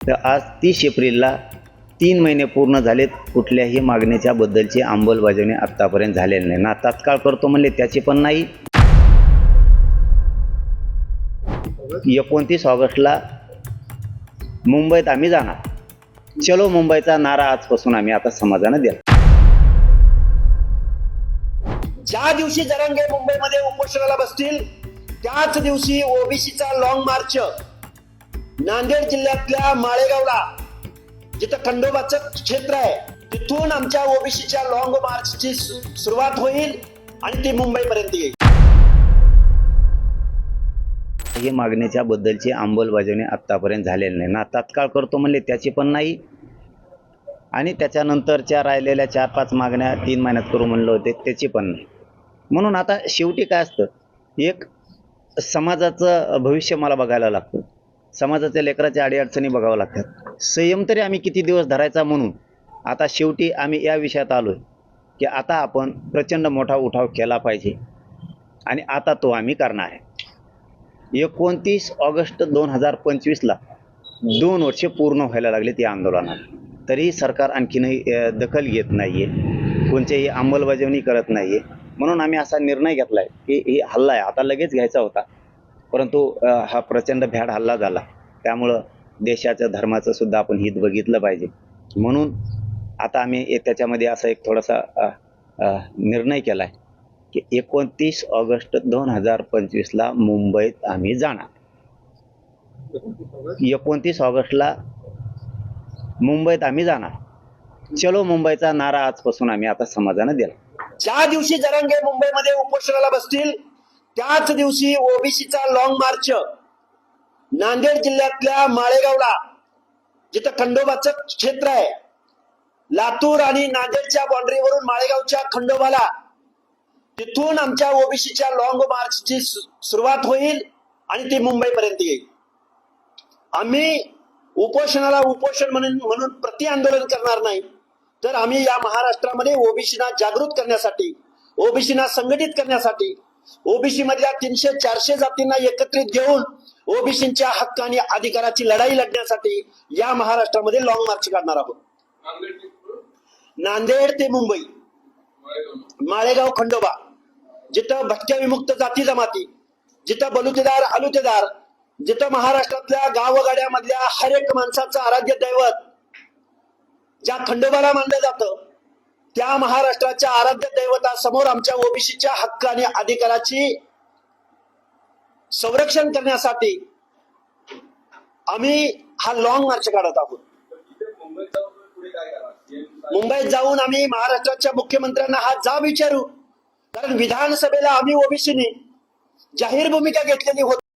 तर आज तीस एप्रिलला तीन महिने पूर्ण झालेत कुठल्याही मागणीच्या बद्दलची अंमलबजावणी आत्तापर्यंत झालेली नाही. ना तात्काळ करतो म्हणले त्याची पण नाही. एकोणतीस ऑगस्टला मुंबईत आम्ही जाणार. चलो मुंबईचा नारा आजपासून आम्ही आता समाजानं दिला. ज्या दिवशी जरांगे मुंबईमध्ये उपोषणाला बसतील त्याच दिवशी ओबीसीचा लॉंग मार्च नांदेड जिल्ह्यातल्या माळेगावला जिथं खंडोबाचं क्षेत्र आहे तिथून आमच्या ओबीसीच्या लॉंग मार्चची ची सुरुवात होईल आणि ती मुंबईपर्यंत येईल. हे मागण्याच्या बद्दलची अंमलबजावणी आत्तापर्यंत झालेली नाही. ना तात्काळ करतो म्हणले त्याची पण नाही. आणि त्याच्यानंतरच्या राहिलेल्या चार पाच मागण्या तीन महिन्यात करू म्हणलं होते त्याची पण नाही. म्हणून आता शेवटी काय असतं? एक समाजाचं भविष्य मला बघायला लागतं. समाजाच्या लेकराच्या अडीअडचणी बघावं लागतात. संयम तरी आम्ही किती दिवस धरायचा म्हणून आता शेवटी आम्ही या विषयात आलो आहे की आता आपण प्रचंड मोठा उठाव केला पाहिजे आणि आता तो आम्ही करणार आहे. एकोणतीस ऑगस्ट दोन हजार पंचवीसला दोन वर्षे पूर्ण व्हायला लागले या आंदोलनात. तरीही सरकार आणखीनही दखल घेत नाही आहे कोणत्याही अंमलबजावणी करत नाही आहे म्हणून आम्ही असा निर्णय घेतला आहे की ही हल्ला आहे. आता लगेच घ्यायचा होता. परंतु हा प्रचंड भ्याड हल्ला झाला. त्यामुळं देशाचं धर्माचं सुद्धा आपण हित बघितलं पाहिजे. म्हणून आता आम्ही त्याच्यामध्ये असा एक थोडासा निर्णय केला आहे की एकोणतीस ऑगस्ट दोन हजार पंचवीसला मुंबईत आम्ही जाणार. एकोणतीस ऑगस्टला मुंबईत आम्ही जाणार. चलो मुंबईचा नारा आजपासून आम्ही आता समाजानं दिला. ज्या दिवशी जरांगे मुंबईमध्ये उपोषणाला बसतील त्याच दिवशी ओबीसीचा लॉंग मार्च नांदेड जिल्ह्यातल्या माळेगावला जिथं खंडोबाचं क्षेत्र आहे लातूर आणि नांदेडच्या बाउंड्रीवरून माळेगावच्या खंडोबाला तिथून आमच्या ओबीसीच्या लॉंग मार्चची सुरुवात होईल आणि ती मुंबईपर्यंत येईल. आम्ही उपोषणाला उपोषण म्हणून म्हणून प्रति आंदोलन करणार नाही तर आम्ही या महाराष्ट्रामध्ये ओबीसीना जागृत करण्यासाठी ओबीसीना संघटित करण्यासाठी ओबीसी मधल्या तीनशे चारशे जातींना एकत्रित घेऊन ओबीसीच्या हक्क आणि अधिकाराची लढाई लढण्यासाठी या महाराष्ट्रामध्ये लॉंग मार्च काढणार आहोत. नांदेड ते मुंबई. माळेगाव खंडोबा. जिथं भटक्या विमुक्त जाती जमाती जिथं बलुतेदार अलुतेदार जिथं महाराष्ट्रातल्या गावगाड्यामधल्या हर एक माणसाचं आराध्य दैवत ज्या खंडोबाला मानलं जातं त्या महाराष्ट्राच्या आराध्य दैवता समोर आमच्या ओबीसीच्या हक्क आणि अधिकाराची संरक्षण करण्यासाठी आम्ही हा लॉंग मार्च काढत आहोत. मुंबईत जाऊन आम्ही महाराष्ट्राच्या मुख्यमंत्र्यांना हा जाब विचारू. कारण विधानसभेला आम्ही ओबीसीने जाहीर भूमिका घेतलेली होती.